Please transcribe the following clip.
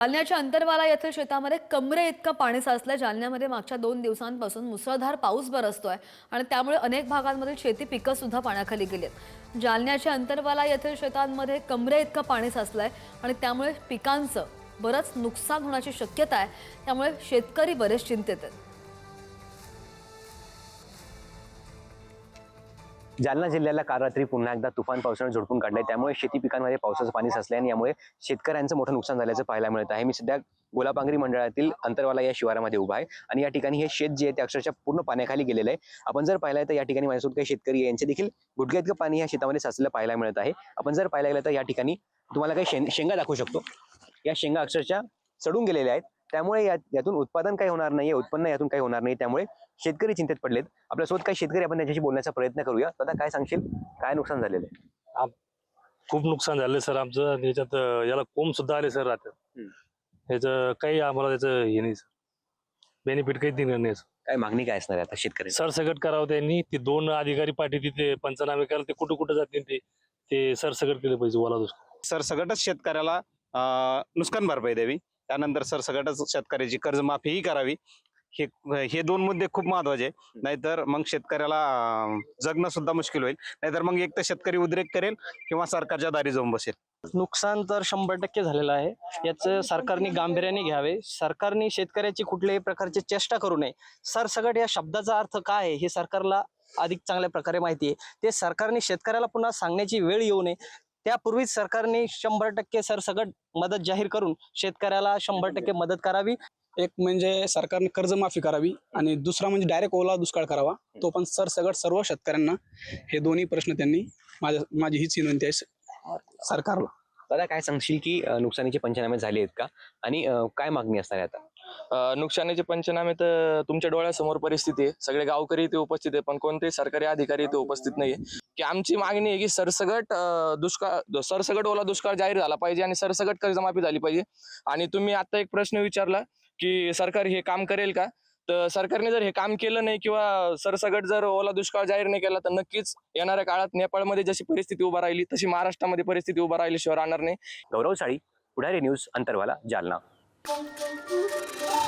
जालन्याच्या अंतरवाला येथील शेतामध्ये कमरे इतकं पाणी साचलं जालन्यामध्ये मागच्या दोन दिवसांपासून मुसळधार पाऊस बरसतोय आणि त्यामुळे अनेक भागांमधील शेती पिकं सुद्धा पाण्याखाली गेली आहेत जालन्याच्या अंतरवाला येथील शेतांमध्ये कमरे इतकं पाणी साचलंय आणि त्यामुळे पिकांचं बरंच नुकसान होण्याची शक्यता आहे. त्यामुळे शेतकरी बरेच चिंतेत आहेत. जालना जिल्ह्याला काल रात्री पुन्हा एकदा तुफान पावसाने झोडपून काढलंय. त्यामुळे शेती पिकांमध्ये पावसाचं पाणी साचलंय आणि यामुळे शेतकऱ्यांचं मोठं नुकसान झाल्याचं पाहायला मिळत आहे. मी सध्या गोलापांगरी मंडळातील अंतरवाला या शिवारामध्ये उभा आहे आणि या ठिकाणी हे शेत जे आहे ते अक्षरशः पूर्ण पाण्याखाली गेलेलं आहे. आपण जर पाहिलं तर या ठिकाणी माझ्यासोबत काही शेतकरी यांचे देखील गुडघ्या इतकं पाणी या शेतामध्ये साचलेलं पाहायला मिळत आहे. आपण जर पाहायला गेलं तर या ठिकाणी तुम्हाला काही शेंगा दाखवू शकतो. या शेंगा अक्षरशः चढून गेलेल्या आहेत. त्यामुळे या यातून उत्पादन काही होणार नाहीये उत्पन्न यातून काही होणार नाही. त्यामुळे शेतकरी चिंतेत पडलेत. आपल्यासोबत काही शेतकरी आपण त्यांच्याशी बोलण्याचा प्रयत्न करूया. दादा काय सांगशील? काय नुकसान झालेलं आहे? खूप नुकसान झालं सर. आमचं याच्यात याला कोंब सुद्धा आले सर हम्म. याचं काही आम्हाला त्याचं हे नाही सर. बेनिफिट काही दिलं नाही sir. काय मागणी काय असणार आहे आता शेतकरी सरसकट करावं त्यांनी. ते दोन अधिकारी पाठी तिथे पंचनामे करायला ते कुठं कुठं जातील ते? ते सरसकट केलं पाहिजे ओला दुष्काळ सरसकटच शेतकऱ्याला नुकसान भरपाई द्यावी. त्यानंतर सरसकटच शेतकऱ्याची कर्जमाफीही करावी. हे हे दोन मुद्दे खूप महत्त्वाचे आहे. नाहीतर मग शेतकऱ्याला जगणं सुद्धा मुश्किल होईल. नाहीतर मग एक तर शेतकरी उद्रेक करेल किंवा सरकारच्या दारी जाऊन बसेल. नुकसान तर शंभर टक्के झालेलं आहे. याचं सरकारने गांभीर्याने घ्यावे. सरकारने शेतकऱ्याची कुठल्याही प्रकारची चेष्टा करू नये. सरसगट या शब्दाचा अर्थ काय आहे हे सरकारला अधिक चांगल्या प्रकारे माहिती आहे. ते सरकारने शेतकऱ्याला पुन्हा सांगण्याची वेळ येऊ नये. त्यापूर्वीच सरकारने शंभर टक्के सरसगट मदत जाहीर करून शेतकऱ्याला शंभर टक्के मदत करावी. एक म्हणजे सरकारने कर्जमाफी करावी आणि दुसरा म्हणजे डायरेक्ट ओला दुष्काळ करावा. तो पण सरसगट सर्व शेतकऱ्यांना हे दोन्ही प्रश्न त्यांनी माझ्या माझी हीच विनंती आहे सरकारला. दादा काय सांगशील की नुकसानीचे पंचनामे झाले आहेत का? आणि काय मागणी असणार आहे आता? नुकसानीचे पंचनामे तर तुमच्या डोळ्यासमोर परिस्थिती आहे. सगळे गावकरी इथे उपस्थित आहे पण कोणतेही सरकारी अधिकारी इथे उपस्थित नाहीये. की आमची मागणी आहे की सरसगट दुष्काळ सरसगट ओला दुष्काळ जाहीर झाला पाहिजे आणि सरसगट कर्जमाफी झाली पाहिजे. आणि तुम्ही आता एक प्रश्न विचारला की सरकार हे काम करेल का? तर सरकारने जर हे काम केलं नाही किंवा सरसगट जर ओला दुष्काळ जाहीर नाही केला तर नक्कीच येणाऱ्या काळात नेपाळमध्ये जशी परिस्थिती उभा राहिली तशी महाराष्ट्रामध्ये परिस्थिती उभा राहिल्याशिवाय राहणार नाही. गौरवशाळी Pudhari news Antarwala Jalna. Boom, boom.